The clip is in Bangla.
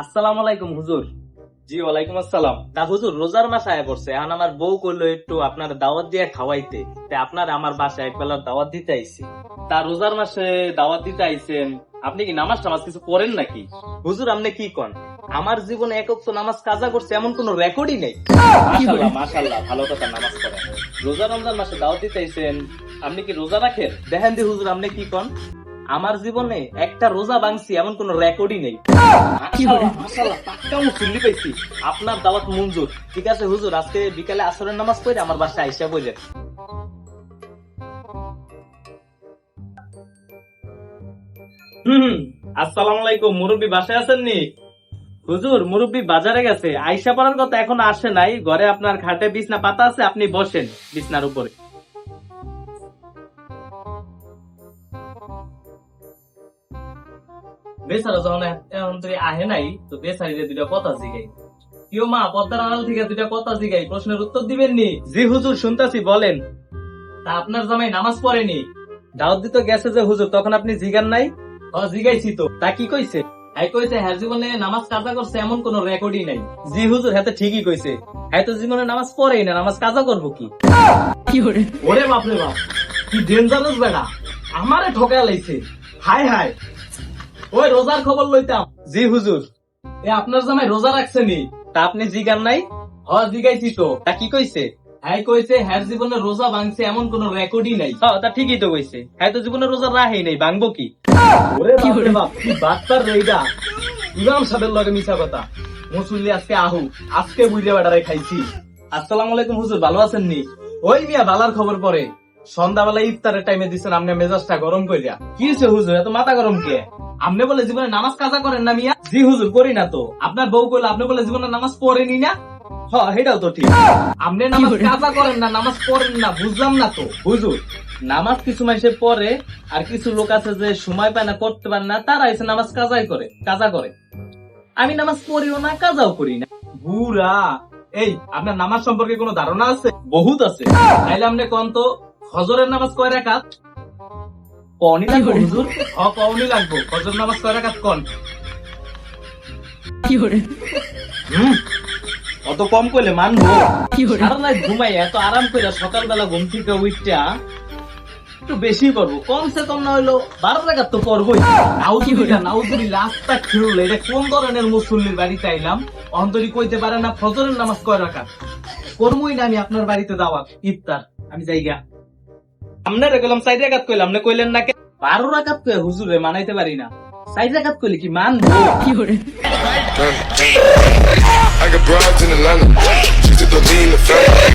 আসসালামু আলাইকুম হুজুর। জি ওয়ালাইকুম আসসালাম। তা হুজুর রোজার মাস আয় পড়ছে। এখন আমার বউ করল একটু আপনার দাওয়াত দিয়ে খাওয়াইতে। তা আপনার আমার বাসায় এক বেলার দাওয়াত দিতে আইছি। তা রোজার মাসে দাওয়াত দিতে আইছেন। আপনি কি নামাজ টামাজ কিছু করেন নাকি? হুজুর আপনি কি কন? আমার জীবনে একক তো নামাজ কাজা করছে এমন কোন রেকর্ডই নেই। মাশাল্লাহ মাশাল্লাহ ভালো কথা নামাজ পড়েন। রোজা রমজান মাসে দাওয়াত দিতে আইছেন। আপনি কি রোজা রাখেন? দেখেন দি হুজুর আপনি কি কন? আমার জীবনে একটা রোজা ভাঙছি এমন কোন রেকর্ডই নেই। পাইছি। আপনার দাওয়াত মঞ্জুর। ঠিক আছে হুজুর আজকে বিকালে আসরের নামাজ পড়ে আমার বাসায় আইসা বলে হুম আসসালামু আলাইকুম মুরব্বী বাসায় আছেন নি? হুজুর মুরব্বী বাজারে গেছে। আইসা পড়ার কথা এখন আসে নাই। ঘরে আপনার খাটে বিছনা পাতা আছে আপনি বসেন বিছনার উপরে। বেচারা যখন এখন তুই আহে নাই তো বেচারিরে দুটা কথা জিগাই। কেউ মা পদ্মার আড়াল থেকে দুটা কথা জিগাই প্রশ্নের উত্তর দিবেন নি জি হুজুর শুনতাছি বলেন। তা আপনার জামাই নামাজ পড়েনি? দাওয়াত দিতে গেছে যে হুজুর তখন আপনি জিগান নাই? ও জিগাইছি তো। তা কি কইছে? হ্যাঁ কইছে হ্যাঁ জীবনে নামাজ কাজা করছে এমন কোন রেকর্ডই নাই। জি হুজুর হ্যাঁ তো ঠিকই কইছে। হ্যাঁ তো জীবনে নামাজ পড়েই না নামাজ কাজা করব কি? ওরে বাপরে বাপ কি ডেঞ্জারাস বেড়া। আমারে ঠকা লাইছে। হাই হাই ওই রোজার খবর লইতাম। জি হুজুর। এ আপনার জামাই রোজা রাখছে নি? তা আপনি জিগান নাই? হ জিগাইছি তো। তা কি কইছে? হ্যাঁ কইছে হ্যাঁ জীবনে রোজা ভাঙছে এমন কোন রেকর্ডই নাই। তা ঠিকই তো কইছে। হ্যাঁ তো জীবনে রোজা রাহেই নাই ভাঙবো কি? ওরে বাপ রে বাপ কি বাচ্চার রইডা। ইমাম সাহেবের লগে মিছা কথা। মুসল্লি আজকে আহু আজকে বুঝলে বেড়ারে খাইছি। আসসালামু আলাইকুম হুজুর ভালো আছেন নি? ওই মিয়া বালার খবর পরে। সন্ধ্যাবেলা ইফতারের টাইমে দিচ্ছেন আপনি মেজাজটা গরম করিয়া কি হয়েছে হুজুর? এত মাথা গরম কে? আপনি বলে জীবনে নামাজ কাজা করেন না মিয়া? জি হুজুর করি না তো। আপনার বউ কইলে আপনি বলে জীবনে নামাজ পড়েনি না? হ সেটাও তো ঠিক। আপনি নামাজ কাজা করেন না নামাজ পড়েন না বুঝলাম না তো। হুজুর নামাজ কিছু মানুষের পরে আর কিছু লোক আছে যে সময় পায় না করতে পারে না তারা এসে নামাজ কাজাই করে কাজা করে। আমি নামাজ পড়িও না কাজাও করি না। বুড়া এই আপনার নামাজ সম্পর্কে কোনো ধারণা আছে? বহুত আছে। তাইলে আপনি কোন তো? ফজরের নামাজ কয় রাকাত? লাগবো। হুজুর লাগবো। ফজর নামাজ কয় রাকাত কন? হুম, অত কম কইলে মানবো। সারা রাত ঘুমাই এত আরাম করে সকালবেলা ঘুম থেকে উঠটা একটু বেশি করব। কমসে কম না হইল বারো টাকা তো করবোই নাউজুবিল্লাহ নাউজুবিল্লাহ আস্তা খেললে এটা কোন ধরনের মুসল্লির বাড়িতে আইলাম? অন্তরি কইতে পারে না ফজরের নামাজ কয় রাখা করবই না আমি আপনার বাড়িতে দাওয়াত ইফতার। আমি যাইগা। আপনার গেলাম সাইড রাখাত কইলাম না কইলেন না কে? বারো রাখাত কয়ে হুজুরে মানাইতে পারি না সাইড রাখাত কইলে কি মান কি got broads in Atlanta. She took the lean, the family.